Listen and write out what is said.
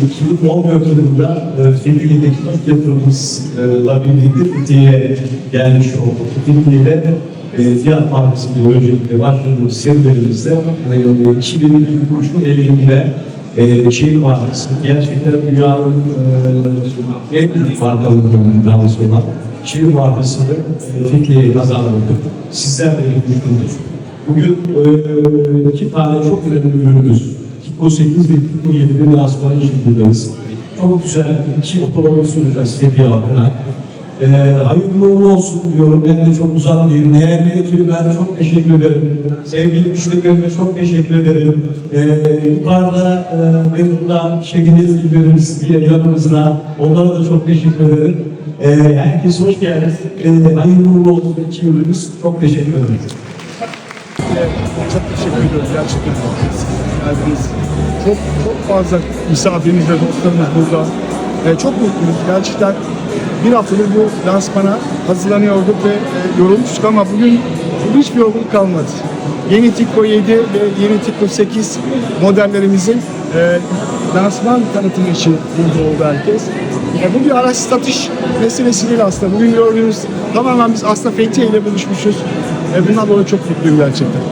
2014 yılında e, Fethiye'deki ilk yatırımımızla birlikte Fethiye'ye gelmiş olduk. Fethiye'de e, fiyat partisinde öncelikle başladığımız serilerimizde e, 2000 kuruşun elinde e, şehir markası gerçekten dünyanın e, en büyük markalarından sonra şehir markasını e, Fethiye'ye kazandırdık. Sizler de yapmıştınız. Bugün e, iki tane çok önemli ürünümüz. Kiko 8 ve Kiko 7'de lansmanı için buradayız. Çok güzel iki otomobil sunacağız Fethiye halkına. Ee, hayırlı uğurlu olsun diyorum. Ben de çok uzatmayayım. Değerli ekibime çok teşekkür ederim. Sevgili müşterilerime çok teşekkür ederim. Ee, yukarıda e, Beyoğlu'da şekliniz gibilerimiz diye yanımızda. Onlara da çok teşekkür ederim. Ee, herkes hoş geldiniz. Ee, hayırlı uğurlu olsun iki yılımız. Çok teşekkür ederim. Çok teşekkür ediyoruz gerçekten. Geldiniz. Çok çok fazla misafirimiz ve dostlarımız burada. Ee, çok mutluyuz. Gerçekten bir haftadır bu lansmana hazırlanıyorduk ve e, yorulmuştuk ama bugün, hiçbir yorgunluk kalmadı. Yeni Tikko 7 ve yeni Tikko 8 modellerimizin e, lansman tanıtımı için burada oldu herkes. E, bu bir araç satış meselesi değil aslında. Bugün gördüğünüz tamamen biz aslında Fethiye ile buluşmuşuz. E, bundan dolayı çok mutluyum gerçekten.